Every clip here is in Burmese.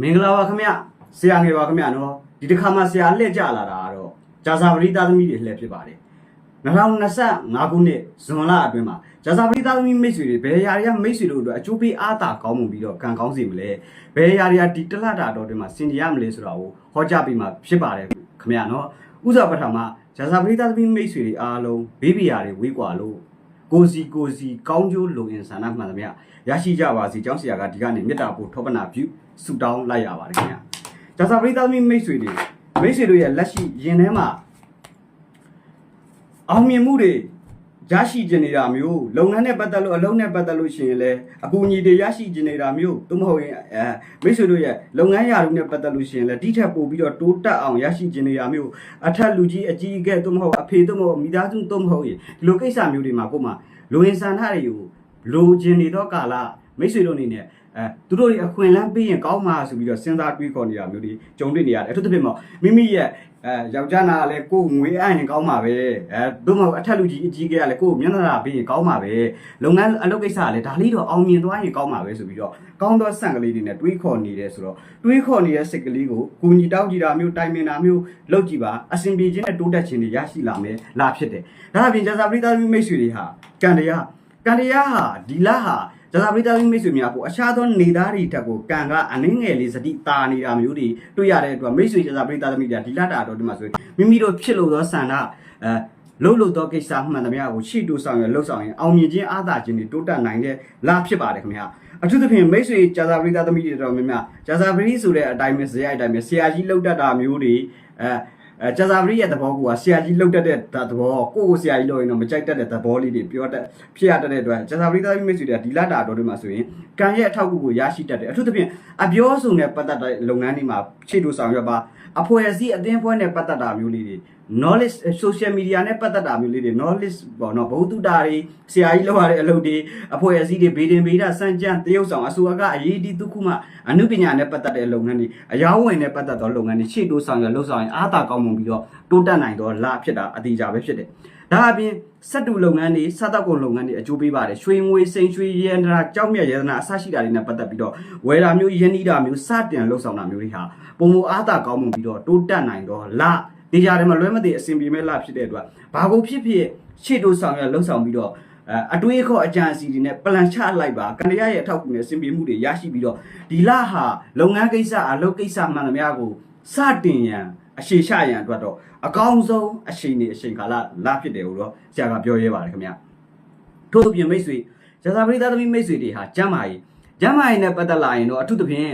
မင်္ဂလာပါခင်ဗျဆရာငယ်ပါခင်ဗျနော်ဒီတစ်ခါမှဆရာလှည့်ကြလာတာကတော့ဂျာဇာပရိသသမီးတွေလှည့်ဖြစ်ပါတယ်2025ခုနှစ်ဇွန်လအတွင်းမှာဂျာဇာပရိသသမီးမိတ်ဆွေတွေဘယ်ရာတွေကမိတ်ဆွေတို့အတွက်အကျိုးပေးအားသာကောင်းမှုပြီးတော့ကံကောင်းစေမလဲဘယ်ရာတွေကဒီတလတာတော်အတွင်းမှာစင်ကြရမလဲဆိုတာကိုဟောကြားပေးမှာဖြစ်ပါတယ်ခင်ဗျနော်ဥစ္စာပထမဂျာဇာပရိသသမီးမိတ်ဆွေတွေအားလုံးဘေးဘီယာတွေဝေးကွာလို့ ကိုစီကိုစီကောင်းကျိုးလုံအင်ဆန္ဒမှန်သမျှရရှိကြပါစေကျောင်းဆရာကဒီကနေမေတ္တာပို့ထောပနာပြုဆုတောင်းလိုက်ရပါတယ်ခင်ဗျဂျာဇာပရိသသမီးမိတ်ဆွေတွေမိတ်ဆွေတို့ရဲ့လက်ရှိရင်ထဲမှာအောင်မြင်မှုတွေ ရရှိကျင်နေတာမျိုးလုပ်ငန်းနဲ့ပတ်သက်လို့အလုပ်နဲ့ပတ်သက်လို့ရှိရင်လည်းအကူအညီတွေရရှိကျင်နေတာမျိုးသို့မဟုတ်ရင်အဲမိတ်ဆွေတို့ရဲ့လုပ်ငန်းရာထူးနဲ့ပတ်သက်လို့ရှိရင်လည်းတိထက်ပိုပြီးတော့တိုးတက်အောင်ရရှိကျင်နေတာမျိုးအထက်လူကြီးအကြီးအကဲသို့မဟုတ်အဖေသို့မဟုတ်မိသားစုသို့မဟုတ်ရင်ဒီလိုကိစ္စမျိုးတွေမှာကိုယ်မှာလူဝင်ဆန္ဒတွေကိုလိုချင်နေတော့ကာလမိတ်ဆွေတို့အနေနဲ့ အဲသူတို့တွေအခွင့်အလမ်းပေးရင်ကောင်းမှာဆိုပြီးတော့စဉ်းစားတွေးခေါ်နေတာမျိုးတွေကြုံတွေ့နေရတယ်အထူးသဖြင့်ပေါ့မိမိရဲ့အဲယောက်ျားနာကလည်းကိုယ်ငွေအပ်ရင်ကောင်းမှာပဲအဲသို့မဟုတ်အထက်လူကြီးအကြီးကဲကလည်းကိုယ်မျက်နှာပေးရင်ကောင်းမှာပဲလုပ်ငန်းအလုပ်ကိစ္စကလည်းဒါလေးတော့အောင်မြင်သွားရင်ကောင်းမှာပဲဆိုပြီးတော့ကောင်းသောဆန့်ကလေးတွေနဲ့တွေးခေါ်နေတယ်ဆိုတော့တွေးခေါ်နေတဲ့စိတ်ကလေးကိုကူညီတောင်းကြည့်တာမျိုးတိုင်ပင်တာမျိုးလုပ်ကြည့်ပါအစဉ်ပြေခြင်းနဲ့တိုးတက်ခြင်းတွေရရှိလာမယ်လာဖြစ်တယ်ဒါအပြင်ဇာပရိသတ်မိတ်ဆွေတွေဟာကံတရားကံတရားဟာဒီလဟာ ဇာပရိသတ်မိတ်ဆွေများကိုအခြားသောနေသားတွေတက်ကိုကံကအနှင်းငယ်လေးစတိတာနေတာမျိုးတွေတွေ့ရတဲ့အတွက်မိတ်ဆွေဇာပရိသတ်မိတ်တွေဒီလတာတော့ဒီမှာဆိုရင်မိမိတို့ဖြစ်လို့သောဆန္ဒအဲလှုပ်လို့သောကိစ္စမှန်သမျှကိုရှေ့တိုးဆောင်ရလှုပ်ဆောင်ရင်အောင်မြင်ခြင်းအားသာခြင်းတွေတိုးတက်နိုင်တဲ့လဖြစ်ပါတယ်ခင်ဗျာအထူးသဖြင့်မိတ်ဆွေဂျာဇာပရိသတ်သမီးတွေတော်များများဂျာဇာပရိဆိုတဲ့အတိုင်းပဲဇေယျအတိုင်းပဲဆရာကြီးလှုပ်တတ်တာမျိုးတွေအဲ အဲဂျာဇာပရိရဲ့သဘောကဆရာကြီးလှုပ်တတ်တဲ့သဘောကိုယ့်ကိုဆရာကြီးလို့ရင်တော့မကြိုက်တတ်တဲ့သဘောလေးတွေပြောတတ်ဖြစ်ရတတ်တဲ့အတွက်ဂျာဇာပရိသတ်မိတ်ဆွေတွေကဒီလတာတော်တွေမှာဆိုရင်ကံရဲ့အထောက်အကူကိုရရှိတတ်တယ်အထူးသဖြင့်အပြောစုံနဲ့ပတ်သက်တဲ့လုပ်ငန်းတွေမှာခြေတူဆောင်ရွက်ပါအဖွဲ့အစည်းအသင်းဖွဲ့နဲ့ပတ်သက်တာမျိုးလေးတွေ knowledge social media နဲ့ပတ်သက်တာမျိုးလေးတွေ knowledge ပေါ့နော်ဘုသူတာတွေဆရာကြီးလောက်ရတဲ့အလုပ်တွေအဖွဲ့အစည်းတွေဗေဒင်ဗေဒစံကြံတရုပ်ဆောင်အစိုးရကအရေးဒီတုခုမှအမှုပညာနဲ့ပတ်သက်တဲ့လုပ်ငန်းတွေအယောင်းဝင်နဲ့ပတ်သက်သောလုပ်ငန်းတွေရှေ့တိုးဆောင်ရလှုပ်ဆောင်ရင်အားသာကောင်းမွန်ပြီးတော့တိုးတက်နိုင်တော့လာဖြစ်တာအတိအကျပဲဖြစ်တယ်ဒါအပြင်စက်တူလုပ်ငန်းတွေစက်တောက်ကုန်လုပ်ငန်းတွေအကျိုးပေးပါတယ်ရွှေငွေစိန်ရွှေရန်ဒရာကြောက်မြတ်ရတနာအစရှိတာတွေနဲ့ပတ်သက်ပြီးတော့ဝယ်တာမျိုးယင်းနီးတာမျိုးစတင်လှုပ်ဆောင်တာမျိုးတွေဟာပုံမအားသာကောင်းမွန်ပြီးတော့တိုးတက်နိုင်တော့လာ ဒီကြားထဲမှာလွဲမသိအဆင်ပြေမဲ့လဖြစ်တဲ့အတွက်ဘာကိုဖြစ်ဖြစ်ရှေ့တိုးဆောင်ရလှုပ်ဆောင်ပြီးတော့အဲအတွေးခေါ်အကြံအစီတွေနဲ့ပလန်ချလိုက်ပါကန္တရရဲ့အထောက်အကူနဲ့အစဉ်ပြေမှုတွေရရှိပြီးတော့ဒီလဟာလုပ်ငန်းကိစ္စအလုပ်ကိစ္စမှန်သမျှကိုစတင်ရန်အရှိရှရန်အတွက်တော့အကောင်းဆုံးအချိန်နေအချိန်ကာလလဖြစ်တယ်လို့တော့ဆရာကပြောရဲပါတယ်ခင်ဗျထို့အပြင်မိတ်ဆွေဇာတာပရိသတ်သမီးမိတ်ဆွေတွေဟာကျမ်းမာရေးကျမ်းမာရေးနဲ့ပတ်သက်လာရင်တော့အထူးသဖြင့်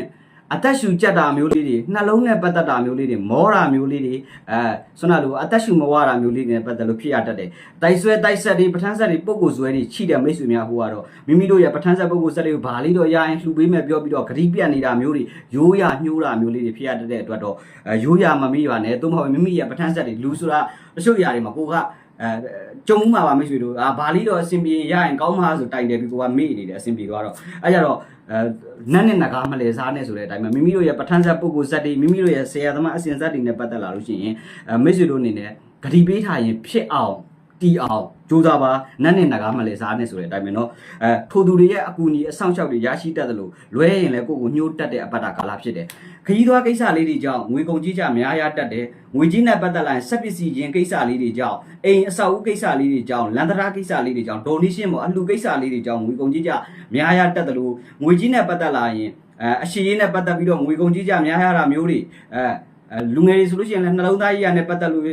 အသက်ရှူကြက်တာမျိုးလေးတွေနှလုံးနဲ့ပတ်သက်တာမျိုးလေးတွေမောတာမျိုးလေးတွေအဲဆွမ်းနာလိုအသက်ရှူမဝတာမျိုးလေးတွေနဲ့ပတ်သက်လို့ဖြစ်ရတတ်တယ်။တိုက်ဆွဲတိုက်ဆက်တွေပဋ္ဌာန်းဆက်တွေပုံကိုယ်ဆွဲတွေချိတဲ့မိတ်ဆွေများဟိုကတော့မိမိတို့ရဲ့ပဋ္ဌာန်းဆက်ပုံကိုယ်ဆက်တွေကိုဘာလေးတော့ရရင်လှူပေးမယ်ပြောပြီးတော့ဂရိပြတ်နေတာမျိုးတွေရိုးရညှိုးတာမျိုးလေးတွေဖြစ်ရတတ်တဲ့အတွက်တော့အဲရိုးရမမေ့ပါနဲ့သို့မဟုတ်မိမိရဲ့ပဋ္ဌာန်းဆက်တွေလူဆိုတာတချို့ຢာတွေမှာကိုက အဲကြုံမှာပါမိတ်ဆွေတို့အာဘာလေးတော့အဆင်ပြေရရင်ကောင်းမှာဆိုတိုင်တယ်ပြီးကိုကမေ့နေတယ်အဆင်ပြေသွားတော့အဲကြတော့အဲနတ်နဲ့နဂါမလဲစားနဲ့ဆိုတဲ့အတိုင်းမှာမိမိတို့ရဲ့ပဋ္ဌာန်းဆက်ပုဂ္ဂိုလ်ဇက်တွေမိမိတို့ရဲ့ဆရာသမားအစဉ်ဇက်တွေနဲ့ပတ်သက်လာလို့ရှိရင်အဲမိတ်ဆွေတို့အနေနဲ့ဂတိပေးထားရင်ဖြစ်အောင် တီအောင်ကြိုးစားပါနတ်နဲ့နဂါမလဲစားနဲ့ဆိုတဲ့အတိုင်းပဲเนาะအဲထိုသူတွေရဲ့အကူအညီအဆောင်ရှောက်တွေရရှိတတ်တယ်လို့လွဲရင်လည်းကိုယ့်ကိုညှိုးတက်တဲ့အပ္ပတကာလဖြစ်တယ်ခရီးသွားကိစ္စလေးတွေကြောင့်ငွေကုန်ကြီးကြများရတတ်တယ်ငွေကြီးနဲ့ပတ်သက်လာရင်စက်ပစ္စည်းရင်ကိစ္စလေးတွေကြောင့်အိမ်အဆောက်အဦကိစ္စလေးတွေကြောင့်လန်တရာကိစ္စလေးတွေကြောင့် donation ပေါ့အလှူကိစ္စလေးတွေကြောင့်ငွေကုန်ကြီးကြများရတတ်တယ်လို့ငွေကြီးနဲ့ပတ်သက်လာရင်အဲအရှိရေးနဲ့ပတ်သက်ပြီးတော့ငွေကုန်ကြီးကြများရတာမျိုးတွေအဲအဲ လူငယ်တွေဆိုလို့ရှိရင်လည်းနှလုံးသားကြီးရနဲ့ပတ်သက်လို့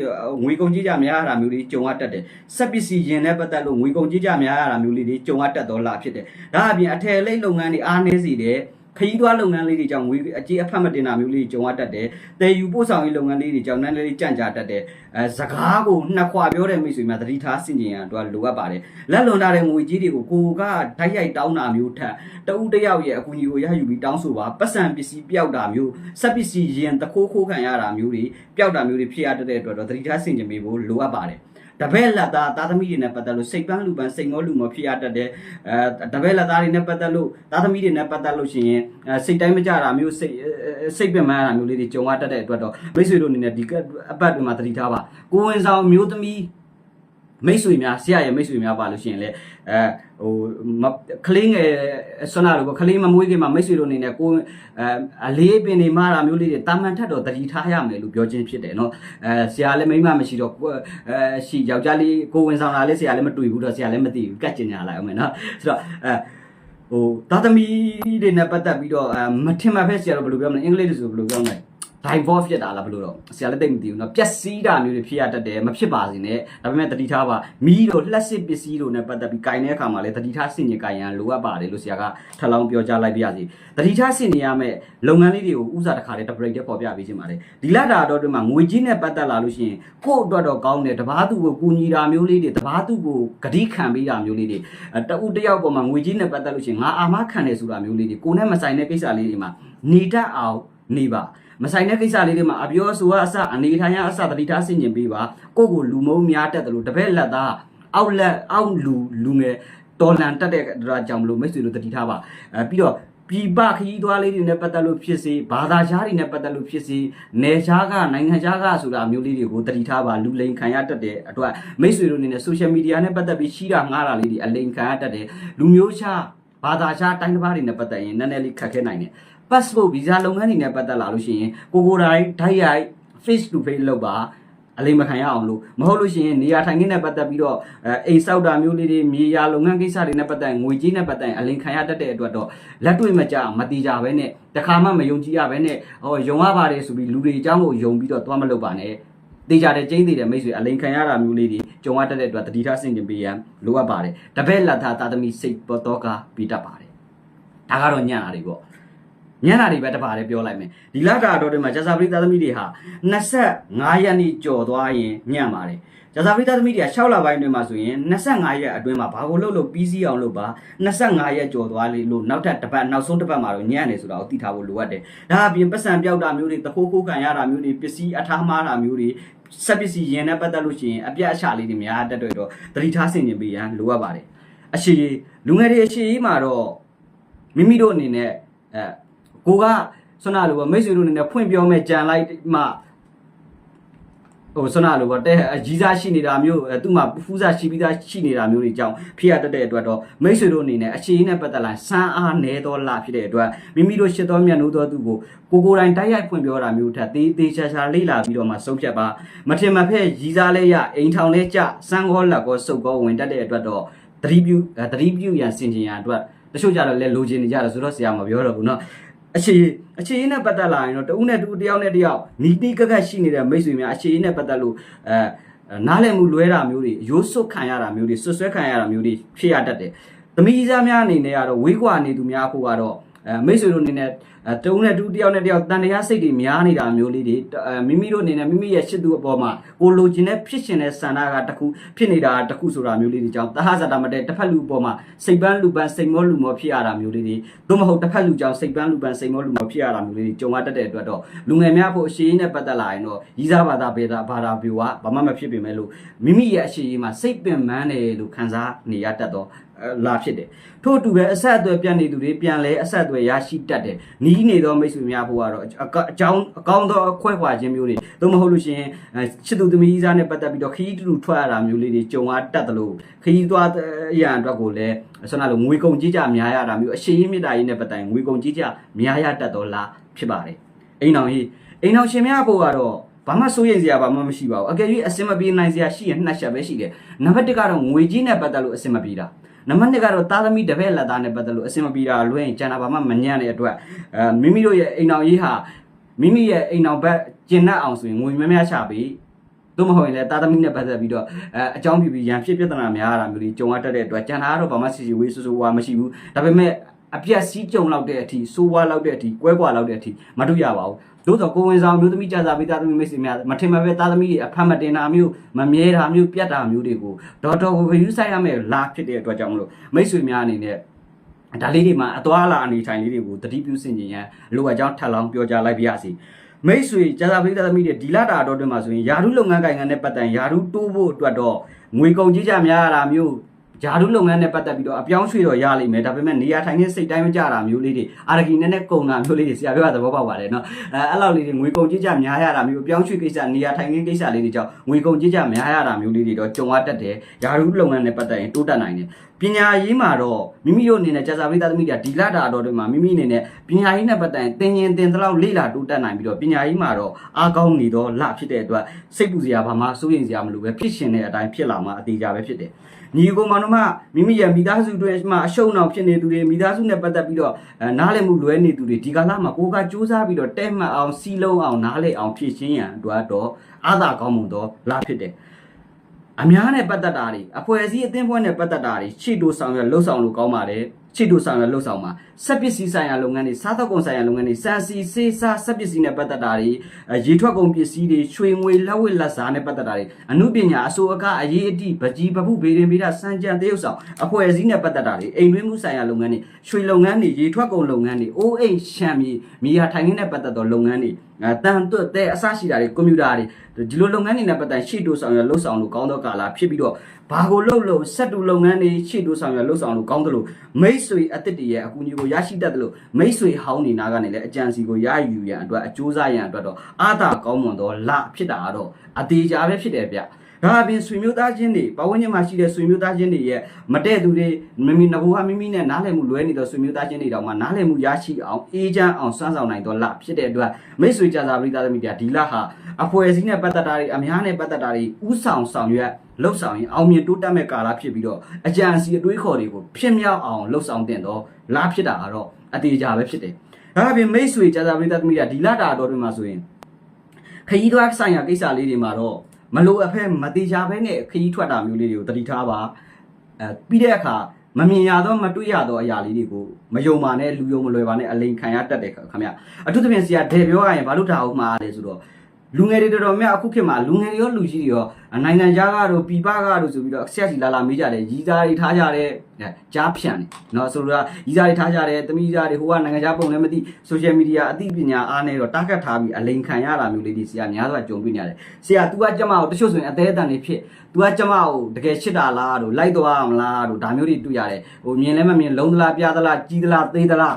ငွေကုန်ကြီးကြများရတာမျိုးတွေကြုံရတတ်တယ်။စက်ပစ္စည်းရင်နဲ့ပတ်သက်လို့ငွေကုန်ကြီးကြများရတာမျိုးလေးတွေကြုံရတတ်တော့လာဖြစ်တယ်။ဒါအပြင်အထည်လိပ်လုပ်ငန်းတွေအားနည်းစေတယ်။ ခရီးသွားလုပ်ငန်းလေးတွေကြောင့်ငွေအကြီးအဖတ်မတင်တာမျိုးလေးကြုံရတတ်တယ်။တည်ယူပို့ဆောင်ရေးလုပ်ငန်းလေးတွေကြောင့်နည်းနည်းလေးကြန့်ကြာတတ်တယ်။အဲစကားကိုနှစ်ခွာပြောတဲ့မိတ်ဆွေများသတိထားဆင်ခြင်ရန်အတွက်လိုအပ်ပါတယ်။လက်လွန်ထားတဲ့ငွေကြီးတွေကိုကိုကဓာတ်ရိုက်တောင်းတာမျိုးထက်တဦးတစ်ယောက်ရဲ့အကူအညီကိုရယူပြီးတောင်းဆိုပါပတ်စံပစ္စည်းပျောက်တာမျိုးစက်ပစ္စည်းရင်တခိုးခိုးခံရတာမျိုးတွေပျောက်တာမျိုးတွေဖြစ်ရတတ်တဲ့အတွက်တော့သတိထားဆင်ခြင်ပေးဖို့လိုအပ်ပါတယ်။ တပည့်လက်သားသားသမီးတွေနဲ့ပတ်သက်လို့စိတ်ပန်းလူပန်းစိတ်ငေါလူမောဖြစ်ရတတ်တယ်အဲတပည့်လက်သားတွေနဲ့ပတ်သက်လို့သားသမီးတွေနဲ့ပတ်သက်လို့ရှိရင်စိတ်တိုင်းမကြတာမျိုးစိတ်စိတ်ပင်ပန်းရတာမျိုးလေးတွေကြုံရတတ်တဲ့အတွက်တော့မိတ်ဆွေတို့အနေနဲ့ဒီအပတ်တွေမှာသတိထားပါကိုဝင်ဆောင်မျိုးသမီး မိတ်ဆွေများဆရာရဲ့မိတ်ဆွေများပါလို့ရှိရင်လေအဲဟိုမကလေးငယ်ဆွမ်းနာလို့ပေါ့ကလေးမမွေးခင်မှာမိတ်ဆွေတို့အနေနဲ့ကိုယ်အဲအလေးပင်နေမာတာမျိုးလေးတွေတာမန်ထက်တော့တတိထားရမယ်လို့ပြောချင်းဖြစ်တယ်နော်အဲဆရာလည်းမိမမရှိတော့ကိုယ်အဲရှိယောက်ျားလေးကိုယ်ဝင်ဆောင်လာလေးဆရာလည်းမတွေ့ဘူးတော့ဆရာလည်းမသိဘူးကတ်ကျင်ညာလိုက်အောင်မယ်နော်ဆိုတော့အဲဟိုသာသမီတွေနဲ့ပတ်သက်ပြီးတော့အဲမထင်မှတ်ဖက်ဆရာတို့ဘယ်လိုပြောမလဲအင်္ဂလိပ်လိုဆိုဘယ်လိုပြောမလဲ divorce ဖြစ်တာလားဘယ်လိုတော့ဆရာလည်းသိမသိဘူးเนาะပျက်စီးတာမျိုးတွေဖြစ်ရတတ်တယ်မဖြစ်ပါစေနဲ့ဒါပေမဲ့တတိထားပါမီးတို့လှက်စစ်ပစ္စည်းတို့နဲ့ပတ်သက်ပြီးကင်တဲ့အခါမှာလည်းတတိထားစင်ញင်ကင်ရန်လိုအပ်ပါတယ်လို့ဆရာကထပ်လောင်းပြောကြားလိုက်ပြရစီတတိထားစင်ញင်ရမယ့်လုပ်ငန်းလေးတွေကိုဥစားတစ်ခါတည်းတပရိတ်တည်းပေါ်ပြပေးခြင်းပါတယ်ဒီလာတာတော့ဒီမှာငွေကြီးနဲ့ပတ်သက်လာလို့ရှိရင်ကို့အတွက်တော့ကောင်းတယ်တပားသူကိုကူညီတာမျိုးလေးတွေတပားသူကိုဂတိခံပေးတာမျိုးလေးတွေအဲတဦးတစ်ယောက်ပေါ်မှာငွေကြီးနဲ့ပတ်သက်လို့ရှိရင်ငါအာမခံတယ်ဆိုတာမျိုးလေးတွေကိုနဲ့မဆိုင်တဲ့ကိစ္စလေးတွေမှာနေတတ်အောင်နေပါ မဆိုင်တဲ့ကိစ္စလေးတွေမှာအပြောအဆိုအစအနေထိုင်ရအစတတိထားဆင်ញင်ပေးပါကိုယ့်ကိုလူမုံများတက်တယ်လို့တပည့်လက်သားအောက်လက်အောက်လူလူငယ်တော်လန်တက်တဲ့ဒါကြောင့်မလို့မိတ်ဆွေတို့တတိထားပါအဲပြီးတော့ပြည်ပခရီးသွားလေးတွေနဲ့ပတ်သက်လို့ဖြစ်စေဘာသာခြားတွေနဲ့ပတ်သက်လို့ဖြစ်စေနယ်ခြားကနိုင်ငံခြားကဆိုတာမျိုးလေးတွေကိုတတိထားပါလူလိန်ခံရတတ်တဲ့အတွက်မိတ်ဆွေတို့အနေနဲ့ social media နဲ့ပတ်သက်ပြီးရှိတာငားတာလေးတွေအလိန်ခံရတတ်တယ်လူမျိုးခြားဘာသာခြားတိုင်းတစ်ပါးတွေနဲ့ပတ်သက်ရင်နည်းနည်းလေးခက်ခဲနိုင်တယ် passport visa လုပ်ငန်းတွေနဲ့ပတ်သက်လာလို့ရှိရင်ကိုကိုယ်တိုင်ဓာတ်ရိုက် face to face လုပ်ပါအလိမ္မခံရအောင်လို့မဟုတ်လို့ရှိရင်နေရာထိုင်ခင်းနဲ့ပတ်သက်ပြီးတော့အဲအိမ်ဆောက်တာမျိုးလေးတွေမြေယာလုပ်ငန်းကိစ္စတွေနဲ့ပတ်သက်ငွေကြီးနဲ့ပတ်သက်အလိမ်ခံရတတ်တဲ့အတွက်တော့လက်တွေ့မကြမတိကြပဲနဲ့တခါမှမယုံကြည်ရပဲနဲ့ဟောယုံရပါတယ်ဆိုပြီးလူတွေအကြောင်းကိုယုံပြီးတော့သွားမလုပ်ပါနဲ့တေးကြတဲ့ကျင်းသေးတဲ့မိတ်ဆွေအလိမ်ခံရတာမျိုးလေးတွေကြုံရတတ်တဲ့အတွက်တတိထားဆင်ကျင်ပေးရန်လိုအပ်ပါတယ်တပည့်လက်သားသာသမီစိတ်ပေါ်တော့ကပြီးတတ်ပါတယ်ဒါကတော့ညံ့တာတွေပေါ့ ညံ့တာတွေပဲတပါးလေးပြောလိုက်မယ်ဒီလတာတော့ဒီမှာဂျာစာပရိသသမီတွေဟာ25ရက်နေ့ကြော်သွားရင်ညံ့ပါတယ်ဂျာစာပရိသသမီတွေက6လပိုင်းတွင်မှာဆိုရင်25ရက်အတွင်းမှာဘာကိုလုပ်လို့ပြီးစီးအောင်လုပ်ပါ25ရက်ကြော်သွားလေလို့နောက်ထပ်တစ်ပတ်နောက်ဆုံးတစ်ပတ်မှာတော့ညံ့နေဆိုတာကိုသိထားဖို့လိုအပ်တယ်ဒါအပြင်ပတ်စံပြောက်တာမျိုးတွေတခိုးခိုးခံရတာမျိုးတွေပစ္စည်းအထားမှားတာမျိုးတွေစက်ပစ္စည်းရင်နဲ့ပတ်သက်လို့ရှိရင်အပြတ်အချလေးတွေများတက်တွေ့တော့သတိထားဆင်ခြင်ပေးရန်လိုအပ်ပါတယ်အရှိလူငယ်တွေအရှိကြီးမှာတော့မိမိတို့အနေနဲ့အဲ ကိုကဆွနာလိုပေါ့မိတ်ဆွေတို့အနေနဲ့ဖွင့်ပြောမဲ့ကြံလိုက်မှဟိုဆွနာလိုပေါ့တဲ့အကြီးစားရှိနေတာမျိုးအဲသူ့မှာဖူးစားရှိပြီးသားရှိနေတာမျိုးတွေကြောင့်ဖြစ်ရတတ်တဲ့အတွက်တော့မိတ်ဆွေတို့အနေနဲ့အခြေအနေနဲ့ပတ်သက်လာစမ်းအားနဲတော့လာဖြစ်တဲ့အတွက်မိမိတို့ရှစ်တော်မြတ်နိုးတော်သူကိုကိုကိုယ်တိုင်တိုက်ရိုက်ဖွင့်ပြောတာမျိုးထက်သေးသေးချာချာလေ့လာပြီးတော့မှဆုံးဖြတ်ပါမထင်မဖက်ရီစားလဲရအိမ်ထောင်လဲကြစမ်းခေါ်လက်ကောစုပ်ကောဝင်တတ်တဲ့အတွက်တော့သတိပြုအဲသတိပြုရန်စင်ကြင်ရန်အတွက်တချို့ကြတော့လဲလိုချင်နေကြတယ်ဆိုတော့ဆရာမပြောတော့ဘူးเนาะ အခြေအခြေရင်းနဲ့ပတ်သက်လာရင်တော့တဦးနဲ့တူတယောက်နဲ့တယောက်နီးနီးကက်ကက်ရှိနေတဲ့မိတ်ဆွေများအခြေရင်းနဲ့ပတ်သက်လို့အဲနားလည်မှုလွဲတာမျိုးတွေရိုးစွတ်ခံရတာမျိုးတွေဆွဆွဲခံရတာမျိုးတွေဖြစ်ရတတ်တယ်။သမီးစားများအနေနဲ့ကတော့ဝေးကွာနေသူများဖို့ကတော့အဲမိတ်ဆွေတို့အနေနဲ့အဲ တဦးနဲ့တူတယောက်နဲ့တယောက်တန်တရားစိတ်တွေများနေတာမျိုးလေးတွေအဲမိမိတို့အနေနဲ့မိမိရဲ့ရှစ်သူအပေါ်မှာကိုလိုချင်တဲ့ဖြစ်ရှင်တဲ့ဆန္ဒကတခုဖြစ်နေတာတခုဆိုတာမျိုးလေးတွေကြောင့်တဟဇာတာမတဲ့တစ်ဖက်လူအပေါ်မှာစိတ်ပန်းလူပန်းစိတ်မောလူမောဖြစ်ရတာမျိုးလေးတွေသို့မဟုတ်တစ်ဖက်လူကြောင့်စိတ်ပန်းလူပန်းစိတ်မောလူမောဖြစ်ရတာမျိုးလေးတွေကြုံရတတ်တဲ့အတွက်တော့လူငယ်များဖို့အရှိန်နဲ့ပတ်သက်လာရင်တော့ရီးစားဘာသာပေတာဘာသာပြဝဘာမှမဖြစ်ပေမဲ့လို့မိမိရဲ့အရှိန်မှာစိတ်ပင်ပန်းတယ်လို့ခံစားနေရတတ်တော့ လာဖြစ်တယ်ထို့အတူပဲအဆက်အသွယ်ပြတ်နေသူတွေပြန်လဲအဆက်အသွယ်ရရှိတတ်တယ်နီးနေသောမိတ်ဆွေများဖို့ကတော့အကြောင်းအကောင်းသောအခွဲခွာခြင်းမျိုးတွေသို့မဟုတ်လို့ရှိရင်ချစ်သူသမီးစားနဲ့ပတ်သက်ပြီးတော့ခရီးတူတူထွက်ရတာမျိုးလေးတွေကြုံရတတ်တယ်လို့ခရီးသွားအရာအတွက်ကိုလည်းဆန္ဒလို့ငွေကုန်ကြီးကြများရတာမျိုးအရှိန်မြင့်တာကြီးနဲ့ပတ်သက်ငွေကုန်ကြီးကြများရတတ်တော့လားဖြစ်ပါတယ်အိမ်အောင်ကြီးအိမ်အောင်ရှင်များဖို့ကတော့ဘာမှစိုးရိမ်စရာဘာမှမရှိပါဘူးအကယ်၍အစင်မပြေနိုင်စရာရှိရင်နှစ်ချက်ပဲရှိတယ်နံပါတ်1ကတော့ငွေကြီးနဲ့ပတ်သက်လို့အစင်မပြေတာ နံပါတ်2ကတော့သားသမီးတပည့်လက်သားနဲ့ပတ်သက်လို့အစင်မပြေတာလွှဲရင်ကျန်တာဘာမှမညံ့တဲ့အတွက်အဲမိမိတို့ရဲ့အိမ်အောင်ကြီးဟာမိမိရဲ့အိမ်အောင်ဘက်ကျင်납အောင်ဆိုရင်ငွေများများချပြီးသို့မဟုတ်ရင်လည်းသားသမီးနဲ့ပတ်သက်ပြီးတော့အဲအကြောင်းပြပြီးရန်ဖြစ်ပြဿနာများရတာမျိုးတွေကြုံရတတ်တဲ့အတွက်ကျန်တာကတော့ဘာမှစီစီဝေးဆူဆူဝါမရှိဘူးဒါပေမဲ့ အပြက်စီးကြုံလောက်တဲ့အထိစိုးဝါလောက်တဲ့အထိကွဲကွာလောက်တဲ့အထိမတွေ့ရပါဘူးသို့တော့ကိုဝင်ဆောင်မျိုးသမီးကြာစာပေးသားသမီးမိတ်ဆွေများမထင်မှပဲသားသမီးတွေအဖတ်မတင်တာမျိုးမမြဲတာမျိုးပြတ်တာမျိုးတွေကိုဒေါက်တာကိုယူဆိုင်ရမယ်လာဖြစ်တဲ့အတွက်ကြောင့်မလို့မိတ်ဆွေများအနေနဲ့ဒါလေးတွေမှာအသွာလာအနေထိုင်လေးတွေကိုတတိပြုစင်ကျင်ရန်လိုအပ်ကြောင်းထပ်လောင်းပြောကြားလိုက်ပါရစေမိတ်ဆွေကြာစာပေးသားသမီးတွေဒီလာတာတော့တွင်မှာဆိုရင်ယာရုလုပ်ငန်းကိုင်ငံနဲ့ပတ်သက်ယာရုတိုးဖို့အတွက်တော့ငွေကုန်ကြီးကြများရတာမျိုး ဂျာဒူးလုပ်ငန်းနဲ့ပတ်သက်ပြီးတော့အပြောင်းရွှေ့တော့ရလိမ့်မယ်ဒါပေမဲ့နေရာထိုင်ခင်းစိတ်တိုင်းမကြတာမျိုးလေးတွေအာရဂီနဲ့နဲ့ကုံတာမျိုးလေးတွေဆရာပြောတာသဘောပေါက်ပါတယ်နော်အဲအဲ့လောက်လေးတွေငွေကုန်ကြေးကြများရတာမျိုးအပြောင်းရွှေ့ကိစ္စနေရာထိုင်ခင်းကိစ္စလေးတွေကြောင့်ငွေကုန်ကြေးကြများရတာမျိုးလေးတွေတော့ကြုံရတတ်တယ်ဂျာဒူးလုပ်ငန်းနဲ့ပတ်သက်ရင်တိုးတက်နိုင်တယ်ပညာရေးမှာတော့မိမိတို့အနေနဲ့ကြာစာပရိသတ်သမီးတွေကဒီလတာတော်တွေမှာမိမိအနေနဲ့ပညာရေးနဲ့ပတ်သက်ရင်သင်ရင်သင်တလောက်လေ့လာတိုးတက်နိုင်ပြီးတော့ပညာရေးမှာတော့အားကောင်းနေတော့လဖြစ်တဲ့အတွက်စိတ်ပူစရာဘာမှစိုးရိမ်စရာမလိုပဲဖြစ်ရှင်တဲ့အတိုင်းဖြစ်လာမှာအသေးကြပဲဖြစ်တယ် ညီကိုမောင်တို့မှမိမိရဲ့မိသားစုတွေမှာအရှုံးအောင်ဖြစ်နေသူတွေမိသားစုနဲ့ပတ်သက်ပြီးတော့အဲနားလည်မှုလွဲနေသူတွေဒီကာလမှာကိုယ်ကစူးစမ်းပြီးတော့တဲ့မှတ်အောင်စီးလုံးအောင်နားလည်အောင်ဖြည့်ရှင်းရန်အတွက်တော့အာသာကောင်းမှုတော့လဖြစ်တယ်အများနဲ့ပတ်သက်တာတွေအဖွဲ့အစည်းအသင်းဖွဲ့နဲ့ပတ်သက်တာတွေခြေတိုဆောင်ရလှုပ်ဆောင်လို့ကောင်းပါတယ် ခြေတိုဆောင်ရလှုပ်ဆောင်မှာစက်ပစ္စည်းဆိုင်ရာလုပ်ငန်းတွေစားသောက်ကုန်ဆိုင်ရာလုပ်ငန်းတွေစံစီစေးစားစက်ပစ္စည်းနဲ့ပတ်သက်တာတွေအဲရေထွက်ကုန်ပစ္စည်းတွေရွှေငွေလက်ဝတ်လက်စားနဲ့ပတ်သက်တာတွေအမှုပညာအစိုးအကအရေးအတိပကြီးပပုဗေဒင်ဗေဒစံကြံတရုပ်ဆောင်အဖွဲ့အစည်းနဲ့ပတ်သက်တာတွေအိမ်တွင်းမှုဆိုင်ရာလုပ်ငန်းတွေရွှေလုပ်ငန်းတွေရေထွက်ကုန်လုပ်ငန်းတွေအိုးအိမ်ရှံမီမီယာထိုင်ခင်းနဲ့ပတ်သက်သောလုပ်ငန်းတွေအဲ တန်တွတ်တဲ့အစရှိတာတွေကွန်ပျူတာတွေဒီလိုလုပ်ငန်းတွေနဲ့ပတ်သက်ရှေ့တိုးဆောင်ရလှုပ်ဆောင်လို့ကောင်းသောကာလဖြစ်ပြီးတော့ဘာကိုလှုပ်လို့စက်တူလုပ်ငန်းတွေရှေ့တိုးဆောင်ရလှုပ်ဆောင်လို့ကောင်းတယ်လို့မိတ်ဆွေအသစ်တည်းရဲ့အကူအညီကိုရရှိတတ်တယ်လို့မိတ်ဆွေဟောင်းနေနာကနေလည်းအကြံစီကိုရယူရန်အတွက်အကျိုးစားရန်အတွက်တော့အာသာကောင်းမွန်သောလဖြစ်တာကတော့အသေးကြပဲဖြစ်တယ်ဗျ ဒါအပြင်ဆွေမျိုးသားချင်းတွေပဝန်းကျင်မှာရှိတဲ့ဆွေမျိုးသားချင်းတွေရဲ့မတဲ့သူတွေမိမိငဘိုးကမိမိနဲ့နားလည်မှုလွဲနေသောဆွေမျိုးသားချင်းတွေတောင်မှနားလည်မှုရရှိအောင်အေးချမ်းအောင်စွမ်းဆောင်နိုင်သောလဖြစ်တဲ့အတွက်မိတ်ဆွေကြစာပရိသတ်သမီးတွေကဒီလဟာအဖွဲ့အစည်းနဲ့ပတ်သက်တာတွေအများနဲ့ပတ်သက်တာတွေဥဆောင်ဆောင်ရွက်လှုပ်ဆောင်ရင်အောင်မြင်တိုးတက်မဲ့ကာလဖြစ်ပြီးတော့အကြံစီအတွေးခေါ်တွေကိုဖြစ်မြောက်အောင်လှုပ်ဆောင်တင်တော့လဖြစ်တာကတော့အသေးကြပဲဖြစ်တယ်ဒါအပြင်မိတ်ဆွေကြစာပရိသတ်သမီးတွေကဒီလတာတော်တွေမှာဆိုရင်ခရီးသွားဆိုင်ရာကိစ္စလေးတွေမှာတော့ မလိုအပ်ဖဲမတိချာပဲနဲ့ခရီးထွက်တာမျိုးလေးတွေကိုတတိထားပါအဲပြီးတဲ့အခါမမြင်ရတော့မတွေ့ရတော့အရာလေးတွေကိုမယုံပါနဲ့လူယုံမလွယ်ပါနဲ့အလိန်ခံရတတ်တယ်ခင်ဗျအထူးသဖြင့်ဆရာဒေပြောရရင်ဘာလို့ထားအောင်မှားလဲဆိုတော့ လူငယ်တွေတော်တော်များအခုခေတ်မှာလူငယ်တွေရောလူကြီးတွေရောနိုင်ငံခြားကတော့ပြည်ပကတော့ဆိုပြီးတော့ဆက်စီလာလာမေးကြတယ်ရီးသားတွေထားကြတယ်ကြားဖြန့်တယ်เนาะဆိုတော့ရီးသားတွေထားကြတယ်တမိသားတွေဟိုကနိုင်ငံခြားပုံလည်းမသိ social media အသိပညာအားနဲ့တော့ target ထားပြီးအလိန်ခံရတာမျိုးလေးတွေဆရာများစွာကြုံတွေ့နေရတယ်ဆရာ तू ကကျမကိုတချို့ဆိုရင်အသေးအတန်တွေဖြစ် तू ကကျမကိုတကယ်ချစ်တာလားတို့လိုက်သွားအောင်လားတို့ဒါမျိုးတွေတွေ့ရတယ်ဟိုမြင်လည်းမမြင်လုံးသလားပြသလားကြီးသလားသေးသလား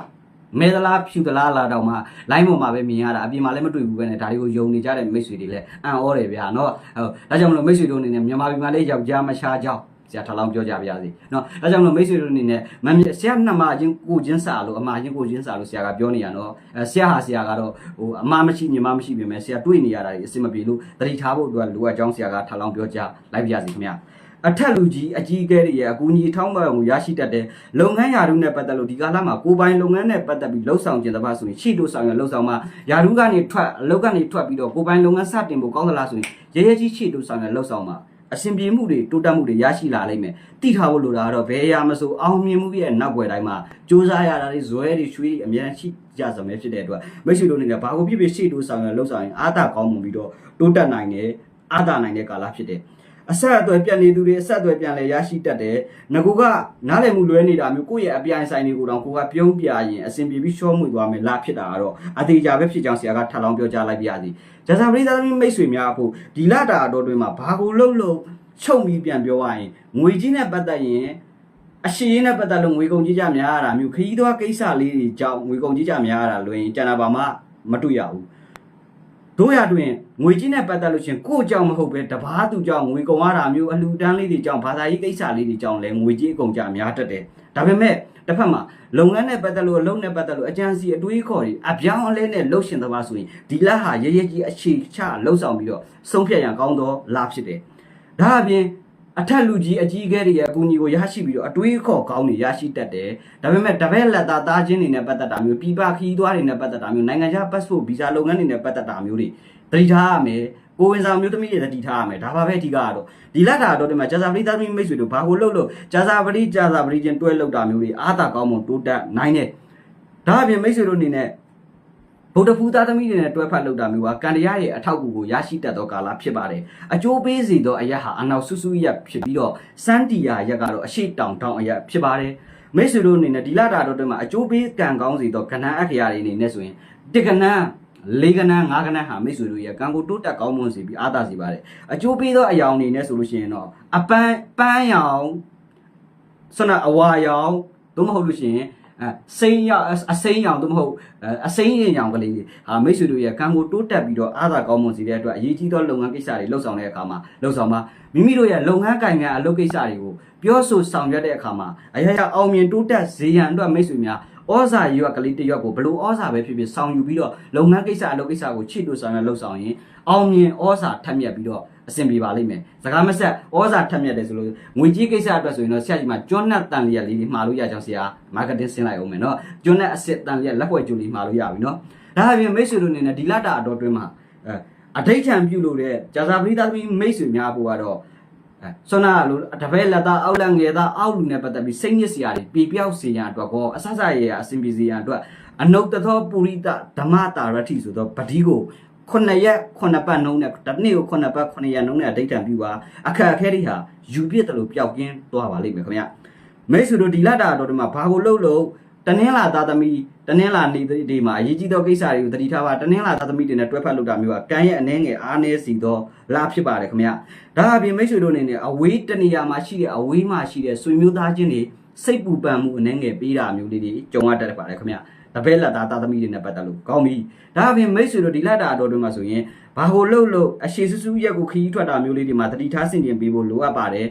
မဲသလားဖြူသလားလာတော့မှ line ပေါ်မှာပဲမြင်ရတာအပြင်မှာလည်းမတွေ့ဘူးပဲနဲ့ဒါတွေကိုယုံနေကြတဲ့မိတ်ဆွေတွေလည်းအံ့ဩတယ်ဗျာเนาะဟိုဒါကြောင့်မလို့မိတ်ဆွေတို့အနေနဲ့မြန်မာပြည်မှာလည်းယောက်ျားမရှားကြောင်းဆရာထလောင်းပြောကြပါရစေเนาะဒါကြောင့်မလို့မိတ်ဆွေတို့အနေနဲ့မမြဆရာနှစ်မချင်းကိုချင်းစာလို့အမချင်းကိုချင်းစာလို့ဆရာကပြောနေရတော့အဲဆရာဟာဆရာကတော့ဟိုအမမရှိညီမမရှိပြင်မဲ့ဆရာတွေ့နေရတာအစင်မပြေလို့တတိထားဖို့အတွက်လိုအပ်ကြောင်းဆရာကထလောင်းပြောကြလိုက်ပါရစေခင်ဗျာ အထက်လူကြီးအကြီးအကဲတွေရဲ့အကူအညီထောင်းပံ့ကိုရရှိတတ်တဲ့လုပ်ငန်းယာရုနဲ့ပတ်သက်လို့ဒီကာလမှာကိုပိုင်လုပ်ငန်းနဲ့ပတ်သက်ပြီးလှုပ်ဆောင်ခြင်းတပတ်ဆိုရင်ရှိတို့ဆောင်ရလှုပ်ဆောင်မှာယာရုကနေထွက်အလုပ်ကနေထွက်ပြီးတော့ကိုပိုင်လုပ်ငန်းစတင်ဖို့ကောင်းသလားဆိုရင်ရဲရဲကြီးရှိတို့ဆောင်ရလှုပ်ဆောင်မှာအဆင်ပြေမှုတွေတိုးတက်မှုတွေရရှိလာလိမ့်မယ်တိထားဖို့လိုတာကတော့ဘယ်အရာမဆိုအောင်မြင်မှုရဲ့နောက်ွယ်တိုင်းမှာစူးစမ်းရတာတွေဇွဲတွေရွှေတွေအများကြီးကြစမယ်ဖြစ်တဲ့အတွက်မိတ်ဆွေတို့အနေနဲ့ဘာကိုဖြစ်ဖြစ်ရှိတို့ဆောင်ရလှုပ်ဆောင်ရင်အားသာကောင်းမှုပြီးတော့တိုးတက်နိုင်တယ်အားသာနိုင်တဲ့ကာလဖြစ်တယ် အဆက်အသွယ်ပြတ်နေသူတွေအဆက်အသွယ်ပြန်လဲရရှိတတ်တယ်။ငကူကနားလည်မှုလွဲနေတာမျိုးကိုယ့်ရဲ့အပြိုင်ဆိုင်တွေကိုတောင်ကိုကပြုံးပြရင်အဆင်ပြေပြီးရှော့မှုသွားမယ်လားဖြစ်တာကတော့အသေးကြပဲဖြစ်ကြောင်းဆရာကထပ်လောင်းပြောကြားလိုက်ပြရစီ။ဂျာဇာပရိသတ်သမီးမိတ်ဆွေများအဖို့ဒီလတာတော်တွင်မှာဘာကိုလှုပ်လို့ချုပ်ပြီးပြန်ပြောရရင်ငွေကြီးနဲ့ပတ်သက်ရင်အရှိရင်းနဲ့ပတ်သက်လို့ငွေကုန်ကြီးကြများရတာမျိုးခရီးသွားကိစ္စလေးတွေကြောင့်ငွေကုန်ကြီးကြများရတာလွင်ကျန်တာပါမှမတွေ့ရဘူး။ တို့ရတွင်ငွေကြီးနဲ့ပတ်သက်လို့ရှင်ကို့ကြောင့်မဟုတ်ပဲတပားသူကြောင့်ငွေကုန်ရတာမျိုးအလှူဒန်းလေးတွေကြောင့်ဘာသာရေးကိစ္စလေးတွေကြောင့်လည်းငွေကြီးအကုန်ကြများတတ်တယ်။ဒါပေမဲ့တစ်ဖက်မှာလုပ်ငန်းနဲ့ပတ်သက်လို့အလုပ်နဲ့ပတ်သက်လို့အကြံစီအတွေးခေါ်တွေအပြောင်းအလဲနဲ့လှုပ်ရှင်သမားဆိုရင်ဒီလဟာရရကြီးအခြေချလှုပ်ဆောင်ပြီးတော့ဆုံးဖြတ်ရန်ကောင်းသောလဖြစ်တယ်။ဒါအပြင် အထက်လူကြီးအကြီးအကဲတွေရဲ့အကူအညီကိုရရှိပြီးတော့အတွေးခေါ်ကောင်းတွေရရှိတတ်တယ်။ဒါပေမဲ့တပည့်လက်သားသားချင်းတွေနဲ့ပတ်သက်တာမျိုးပြည်ပခီးသွားတွေနဲ့ပတ်သက်တာမျိုးနိုင်ငံခြား passport visa လုပ်ငန်းတွေနဲ့ပတ်သက်တာမျိုးတွေတတိထားရမယ်။ကိုဝင်ဆောင်မျိုးသမီးတွေတတိထားရမယ်။ဒါပါပဲအဓိကကတော့ဒီလက်တာတော့ဒီမှာဂျာဇာပရိသတ်သမီးမိတ်ဆွေတို့ဘာကိုလှုပ်လို့ဂျာဇာပရိဂျာဇာပရိချင်းတွဲလှုပ်တာမျိုးတွေအားသာကောင်းမှုတိုးတက်နိုင်တယ်။ဒါအပြင်မိတ်ဆွေတို့အနေနဲ့ ဗုဒ္ဓဖူးသားသမီးတွေနဲ့တွဲဖက်လုပ်တာမျိုးကကန္တရားရဲ့အထောက်အကူကိုရရှိတတ်သောကာလဖြစ်ပါတယ်။အကျိုးပေးစေသောအရက်ဟာအနောက်ဆူဆူရက်ဖြစ်ပြီးတော့စန်တီယာရက်ကတော့အရှိတောင်တောင်အရက်ဖြစ်ပါတယ်။မိတ်ဆွေတို့အနေနဲ့ဒီလာတာတော့တွင်မှာအကျိုးပေးကံကောင်းစေသောကဏ္ဍအခရာတွေအနေနဲ့ဆိုရင်တစ်ကဏ္ဍလေးကဏ္ဍငါးကဏ္ဍဟာမိတ်ဆွေတို့ရဲ့ကံကိုတိုးတက်ကောင်းမွန်စေပြီးအားသာစေပါတယ်။အကျိုးပေးသောအယောင်အနေနဲ့ဆိုလို့ရှိရင်တော့အပန်းပန်းရောင်ဆွမ်းနာအဝါရောင်သို့မဟုတ်လို့ရှိရင်အဲ စိမ့်ရောင်အစိမ့်ရောင်သို့မဟုတ်အဲအစိမ့်ရင်ရောင်ကလေးတွေဟာမိတ်ဆွေတို့ရဲ့ကံကိုတိုးတက်ပြီးတော့အားသာကောင်းမွန်စေတဲ့အတွက်အရေးကြီးသောလုပ်ငန်းကိစ္စတွေလှုပ်ဆောင်တဲ့အခါမှာလှုပ်ဆောင်မှာမိမိတို့ရဲ့လုပ်ငန်းကိုင်ငံအလုပ်ကိစ္စတွေကိုပြောဆိုဆောင်ရွက်တဲ့အခါမှာအရာရာအောင်မြင်တိုးတက်စေရန်အတွက်မိတ်ဆွေများဩဇာရွက်ကလေးတစ်ရွက်ကိုဘလို့ဩဇာပဲဖြစ်ဖြစ်ဆောင်ယူပြီးတော့လုပ်ငန်းကိစ္စအလုပ်ကိစ္စကိုချစ်လို့ဆောင်ရွက်လှုပ်ဆောင်ရင်အောင်မြင်ဩဇာထက်မြက်ပြီးတော့ အဆင်ပြေပါလိမ့်မယ်။စကားမဆက်ဩဇာထက်မြက်တယ်ဆိုလို့ငွေကြီးကိစ္စအတွက်ဆိုရင်တော့ဆရာကြီးမှာကျွန်းနဲ့တန်လျက်လေးတွေမှာလို့ရကြအောင်ဆရာ marketing ဆင်းလိုက်အောင်မယ်နော်။ကျွန်းနဲ့အစစ်တန်လျက်လက်ဖွဲ့ကျူလေးမှာလို့ရပြီနော်။ဒါအပြင်မိတ်ဆွေတို့အနေနဲ့ဒီလတာအတော်တွင်းမှာအဲအဋိဋ္ဌံပြုလို့တဲ့ဂျာဇာပရိသသမီးမိတ်ဆွေများဖို့ကတော့အဲဆွမ်းနာလို့တပည့်လက်သားအောက်လက်ငယ်သားအောက်လူနဲ့ပတ်သက်ပြီးစိတ်ညစ်စရာတွေပြေပြောက်စေရန်အတွက်ကောအဆဆရရအစဉ်ပြေစေရန်အတွက်အနုတ္တသောပုရိသဓမ္မတာရတိဆိုသောပတိကို ခုနှစ်ရက်ခုနှစ်ပတ်နှုံးနဲ့တစ်နေ့ကိုခုနှစ်ပတ်ခုနှစ်ရက်နှုံးနဲ့အဋိဋ္ဌံပြုပါအခက်အခဲတွေဟာယူပြစ်တယ်လို့ပျောက်ကင်းသွားပါလိမ့်မယ်ခင်ဗျမိတ်ဆွေတို့ဒီလတာတော်ဒီမှာဘာကိုလှုပ်လို့တနင်္လာသားသမီးတနင်္လာနေ့ဒီမှာအရေးကြီးသောကိစ္စတွေကိုတတိထားပါတနင်္လာသားသမီးတွေနဲ့တွဲဖက်လုပ်တာမျိုးကကံရဲ့အနှဲငယ်အားနည်းစီသောလာဖြစ်ပါတယ်ခင်ဗျဒါအပြင်မိတ်ဆွေတို့အနေနဲ့အဝေးတနေရာမှာရှိတဲ့အဝေးမှာရှိတဲ့ဆွေမျိုးသားချင်းတွေစိတ်ပူပန်မှုအနှဲငယ်ပေးတာမျိုးလေးတွေကြုံရတတ်ပါတယ်ခင်ဗျ တပည့်လက်သားသားသမီးတွေနဲ့ပတ်သက်လို့ကောင်းပြီဒါအပြင်မိတ်ဆွေတို့ဒီလက်တာအတော်တွေမှာဆိုရင်ဘာကိုလှုပ်လို့အရှိစူးစူးရက်ကိုခရီးထွက်တာမျိုးလေးတွေမှာတတိထားဆင်ကျင်ပေးဖို့လိုအပ်ပါတယ်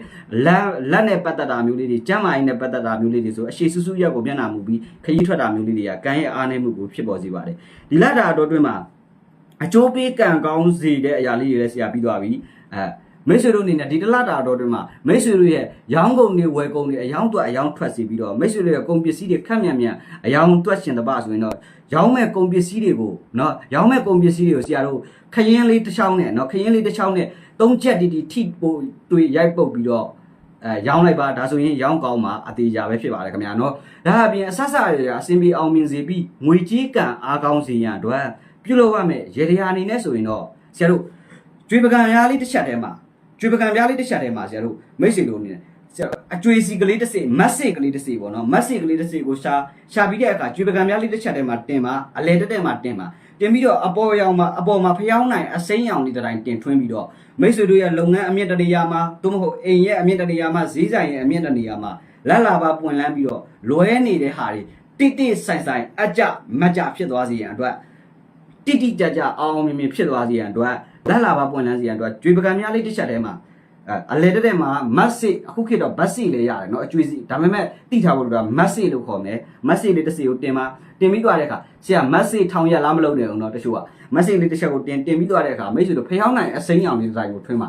လက်လက်နဲ့ပတ်သက်တာမျိုးလေးတွေကျမ်းမာရေးနဲ့ပတ်သက်တာမျိုးလေးတွေဆိုအရှိစူးစူးရက်ကိုမျက်နှာမူပြီးခရီးထွက်တာမျိုးလေးတွေကကံရဲ့အားနည်းမှုကိုဖြစ်ပေါ်စေပါတယ်ဒီလက်တာအတော်တွေမှာအကျိုးပေးကံကောင်းစေတဲ့အရာလေးတွေလည်းဆရာပြီးသွားပြီအဲ မိတ်ဆွေတို့အနေနဲ့ဒီတလတာတော်တွေမှာမိတ်ဆွေတို့ရဲ့ရောင်းကုန်တွေဝယ်ကုန်တွေအယောင်းတွက်အယောင်းထွက်စီပြီးတော့မိတ်ဆွေတို့ရဲ့ကုန်ပစ္စည်းတွေခက်မြန်မြန်အယောင်းတွက်ရှင်တပဆိုရင်တော့ရောင်းမဲ့ကုန်ပစ္စည်းတွေကိုနော်ရောင်းမဲ့ကုန်ပစ္စည်းတွေကိုဆရာတို့ခရင်လေးတစ်ချောင်းနဲ့နော်ခရင်လေးတစ်ချောင်းနဲ့သုံးချက်တီတီထိပို့တွေရိုက်ပုတ်ပြီးတော့အဲရောင်းလိုက်ပါဒါဆိုရင်ရောင်းကောင်းမှာအသေးကြပဲဖြစ်ပါတယ်ခင်ဗျာနော်ဒါအပြင်အဆက်ဆက်တွေကအစင်ပြေအောင်မြင်စေပြီးငွေကြီးကံအားကောင်းစေရန်အတွက်ပြုလုပ်ရမယ်ရေတရာအနေနဲ့ဆိုရင်တော့ဆရာတို့ကျွေးပကံရားလေးတစ်ချက်တည်းမှာ ကျွေးပကံပြားလေးတစ်ချက်ထဲမှာဆရာတို့မိတ်ဆွေတို့အနေနဲ့ဆရာအကျွေးစီကလေးတစ်စိမတ်စစ်ကလေးတစ်စိပေါ့နော်မတ်စစ်ကလေးတစ်စိကိုရှာရှာပြီးတဲ့အခါကျွေးပကံပြားလေးတစ်ချက်ထဲမှာတင်ပါအလဲတက်တက်မှာတင်ပါတင်ပြီးတော့အပေါ်ရောင်မှာအပေါ်မှာဖျောင်းနိုင်အစိမ်းရောင်လေးတစ်တိုင်းတင်ထွင်းပြီးတော့မိတ်ဆွေတို့ရဲ့လုပ်ငန်းအမြင့်တရမှာသို့မဟုတ်အိမ်ရဲ့အမြင့်တရမှာဈေးဆိုင်ရဲ့အမြင့်တရမှာလက်လာပါပွင့်လန်းပြီးတော့လွဲနေတဲ့ဟာတွေတိတိဆိုင်ဆိုင်အကြမကြဖြစ်သွားစေရန်အတွက်တိတိကြကြအောင်အောင်မြင်မြင်ဖြစ်သွားစေရန်အတွက် လက်လာပါပွင့်လန်းစေရန်အတွက်ကြွေပကံများလေးတစ်ချက်ထဲမှာ အဲအလဲတက်တဲ့မှာမတ်စစ်အခုခေတ်တော့ဘတ်စစ်လည်းရတယ်เนาะအကျွေးစီဒါပေမဲ့တိထားဖို့လို့ကမတ်စစ်လို့ခေါ်မယ်မတ်စစ်လေးတစ်စီကိုတင်มาတင်ပြီးသွားတဲ့အခါဆရာမတ်စစ်ထောင်ရက်လားမလုပ်နေအောင်เนาะတချို့ကမတ်စစ်လေးတစ်ချက်ကိုတင်တင်ပြီးသွားတဲ့အခါမိတ်ဆွေတို့ဖျောင်းနိုင်အစိမ်းရောင်လေးတစ်ဆိုင်ကိုထွင်းပါ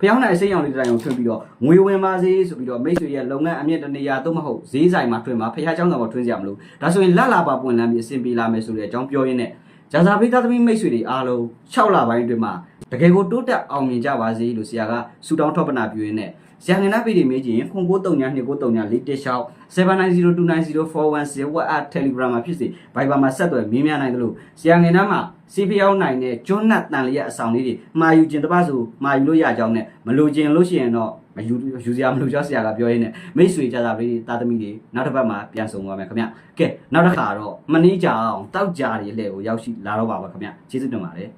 ဖျောင်းနိုင်အစိမ်းရောင်လေးတစ်ဆိုင်ကိုထွင်းပြီးတော့ငွေဝင်ပါစေဆိုပြီးတော့မိတ်ဆွေရဲ့လုပ်ငန်းအမြင့်တနေရာသို့မဟုတ်ဈေးဆိုင်မှာထွင်းပါဖျားเจ้าဆောင်မှာထွင်းကြမလို့ဒါဆိုရင်လက်လာပါပွင့်လန်းပြီးအဆင်ပြေလာမယ်ဆိုတဲ့အကြောင်းပြောရင်းနဲ့ ဂျာဇာပိသားသမီးမိတ်ဆွေတွေအားလုံး6လပိုင်းအတွင်းမှာတကယ်ကိုတိုးတက်အောင်မြင်ကြပါစေလို့ဆရာကဆုတောင်းထောက်ပနာပြုရင်းနဲ့ဆရာငင်နာပေတွေမေးကြည့်ရင်ခွန်ကိုတုံညာနှစ်ကိုတုံညာလေးတစ်လျှောက်79029041 WhatsApp Telegram မှာဖြစ်စေ Viber မှာဆက်သွယ်မေးမြန်းနိုင်တယ်လို့ဆရာငင်နာမှာစီဖျောင်းနိုင်တဲ့ကျွန်းနတ်တန်လျက်အဆောင်လေးတွေမှာယူခြင်းတပတ်ဆိုမှာယူလို့ရကြောင်းနဲ့မလိုခြင်းလို့ရှိရင်တော့ မယူယူစရာမလိုကြောင်းဆရာကပြောရင်းနဲ့မိတ်ဆွေကြတာလေးတာသမီတွေနောက်တစ်ပတ်မှာပြန်ဆုံသွားမယ်ခင်ဗျကဲနောက်တစ်ခါတော့မနှီးကြအောင်တောက်ကြရည်လှည့်ကိုရောက်ရှိလာတော့ပါပါခင်ဗျကျေးဇူးတင်ပါတယ်